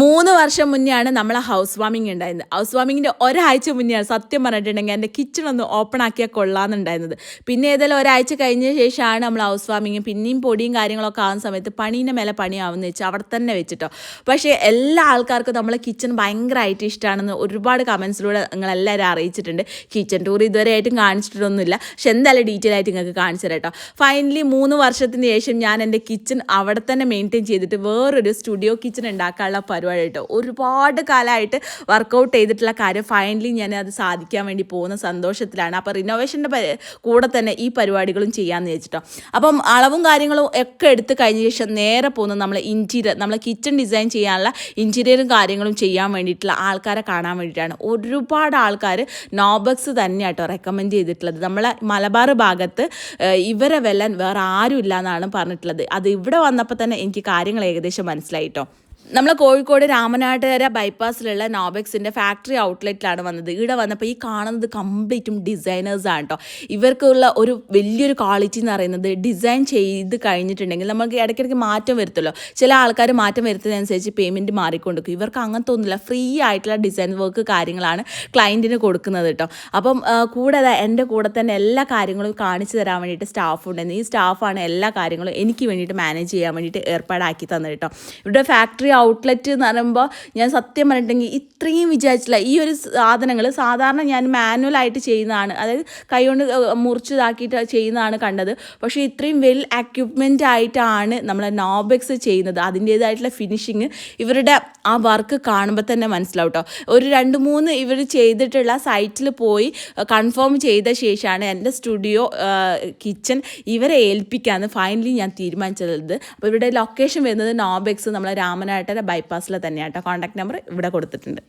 മൂന്ന് വർഷം മുന്നെയാണ് നമ്മളെ ഹൗസ് വാമിംഗ് ഉണ്ടായിരുന്നത്. ഹൗസ് വാമിങ്ങിന്റെ ഒരാഴ്ച മുന്നെയാണ് സത്യം പറഞ്ഞിട്ടുണ്ടെങ്കിൽ എന്റെ കിച്ചൺ ഒന്ന് ഓപ്പൺ ആക്കിയാൽ കൊള്ളാമെന്നുണ്ടായിരുന്നത്. പിന്നെ ഏതായാലും ഒരാഴ്ച കഴിഞ്ഞ ശേഷമാണ് നമ്മൾ ഹൗസ് വാമിങ് പിന്നെയും പൊടിയും കാര്യങ്ങളൊക്കെ ആവുന്ന സമയത്ത് പണീന്റെ മേലെ പണിയാവുന്ന വെച്ച് അവിടെ തന്നെ വെച്ചിട്ടോ. പക്ഷേ എല്ലാ ആൾക്കാർക്കും നമ്മളെ കിച്ചൺ ഭയങ്കരമായിട്ട് ഇഷ്ടമാണെന്ന് ഒരുപാട് കമൻസിലൂടെ നിങ്ങളെല്ലാവരും അറിയിച്ചിട്ടുണ്ട്. കിച്ചൺ ടൂർ ഇതുവരെ ആയിട്ടും കാണിച്ചിട്ടൊന്നുമില്ല. പക്ഷെ എന്തായാലും ഡീറ്റെയിൽ ആയിട്ട് നിങ്ങൾക്ക് കാണിച്ചു കേട്ടോ. ഫൈനലി മൂന്ന് വർഷത്തിന് ശേഷം ഞാൻ എന്റെ കിച്ചൺ അവിടെ തന്നെ മെയിന്റെയിൻ ചെയ്തിട്ട് വേറൊരു സ്റ്റുഡിയോ കിച്ചൺ ഉണ്ടാക്കാനുള്ള പരിപാടി കേട്ടോ ഒരുപാട് കാലമായിട്ട് വർക്കൗട്ട് ചെയ്തിട്ടുള്ള കാര്യം ഫൈനലി ഞാൻ അത് സാധിക്കാൻ വേണ്ടി പോകുന്ന സന്തോഷത്തിലാണ്. അപ്പോൾ റിനോവേഷന്റെ കൂടെ തന്നെ ഈ പരിപാടികളും ചെയ്യാമെന്ന് വെച്ചിട്ടോ അപ്പം അളവും കാര്യങ്ങളും ഒക്കെ എടുത്ത് കഴിഞ്ഞ ശേഷം നേരെ പോകുന്നത് നമ്മൾ ഇന്റീരിയർ നമ്മളെ കിച്ചൺ ഡിസൈൻ ചെയ്യാനുള്ള ഇന്റീരിയറും കാര്യങ്ങളും ചെയ്യാൻ വേണ്ടിയിട്ടുള്ള ആൾക്കാരെ കാണാൻ വേണ്ടിയിട്ടാണ്. ഒരുപാട് ആൾക്കാർ നോബക്സ് തന്നെയാട്ടോ റെക്കമെൻഡ് ചെയ്തിട്ടുള്ളത്. നമ്മളെ മലബാർ ഭാഗത്ത് ഇവരെ വെല്ലാൻ വേറെ ആരും ഇല്ല എന്നാണ് പറഞ്ഞിട്ടുള്ളത്. അത് ഇവിടെ വന്നപ്പോൾ തന്നെ എനിക്ക് കാര്യങ്ങൾ ഏകദേശം മനസ്സിലായിട്ടോ. നമ്മൾ കോഴിക്കോട് രാമനാട്ടുകര ബൈപ്പാസിലുള്ള നോബെക്സിന്റെ ഫാക്ടറി ഔട്ട്ലെറ്റിലാണ് വന്നത്. ഇവിടെ വന്നപ്പോൾ ഈ കാണുന്നത് കംപ്ലീറ്റും ഡിസൈനേഴ്സാണ് കേട്ടോ ഇവർക്കുള്ള ഒരു വലിയൊരു ക്വാളിറ്റി എന്ന് പറയുന്നത് ഡിസൈൻ ചെയ്ത് കഴിഞ്ഞിട്ടുണ്ടെങ്കിൽ നമുക്ക് ഇടയ്ക്കിടയ്ക്ക് മാറ്റം വരുത്തല്ലോ. ചില ആൾക്കാർ മാറ്റം വരുത്തുന്നതനുസരിച്ച് പേയ്മെന്റ് മാറിക്കൊണ്ടിരിക്കും. ഇവർക്ക് അങ്ങനത്തെ ഒന്നുമില്ല ഫ്രീ ആയിട്ടുള്ള ഡിസൈൻ വർക്ക് കാര്യങ്ങളാണ് ക്ലയന്റിന് കൊടുക്കുന്നത് കേട്ടോ അപ്പം കൂടാതെ എന്റെ കൂടെ തന്നെ എല്ലാ കാര്യങ്ങളും കാണിച്ചു തരാൻ വേണ്ടിയിട്ട് സ്റ്റാഫ് ഉണ്ടായിരുന്നു ഈ സ്റ്റാഫാണ് എല്ലാ കാര്യങ്ങളും എനിക്ക് വേണ്ടിയിട്ട് മാനേജ് ചെയ്യാൻ വേണ്ടിയിട്ട് ഏർപ്പാടാക്കി തന്നത് കേട്ടോ ഇവിടെ ഫാക്ടറി ഔട്ട്ലെറ്റ് എന്ന് പറയുമ്പോൾ ഞാൻ സത്യം പറഞ്ഞിട്ടുണ്ടെങ്കിൽ ഇത്രയും വിചാരിച്ചില്ല. ഈ ഒരു സാധനങ്ങൾ സാധാരണ ഞാൻ മാനുവലായിട്ട് ചെയ്യുന്നതാണ്. അതായത് കൈകൊണ്ട് മുറിച്ചതാക്കിയിട്ട് ചെയ്യുന്നതാണ് കണ്ടത്. പക്ഷേ ഇത്രയും വെൽ എക്യുപ്മെന്റ് ആയിട്ടാണ് നമ്മൾ നോബെക്സ് ചെയ്യുന്നത്. അതിന്റേതായിട്ടുള്ള ഫിനിഷിങ് ഇവരുടെ ആ വർക്ക് കാണുമ്പോൾ തന്നെ മനസ്സിലാവും കേട്ടോ ഒരു രണ്ട് മൂന്ന് ഇവർ ചെയ്തിട്ടുള്ള സൈറ്റിൽ പോയി കൺഫേം ചെയ്ത ശേഷമാണ് എന്റെ സ്റ്റുഡിയോ കിച്ചൺ ഇവരെ ഏൽപ്പിക്കാമെന്ന് ഫൈനലി ഞാൻ തീരുമാനിച്ചത്. അപ്പോൾ ഇവരുടെ ലൊക്കേഷൻ വരുന്നത് നോബെക്സ് നമ്മളെ രാമനാട്ടര ബൈപ്പാസിൽ തന്നെയാട്ടോ. കോൺടാക്ട് നമ്പർ ഇവിടെ കൊടുത്തിട്ടുണ്ട്.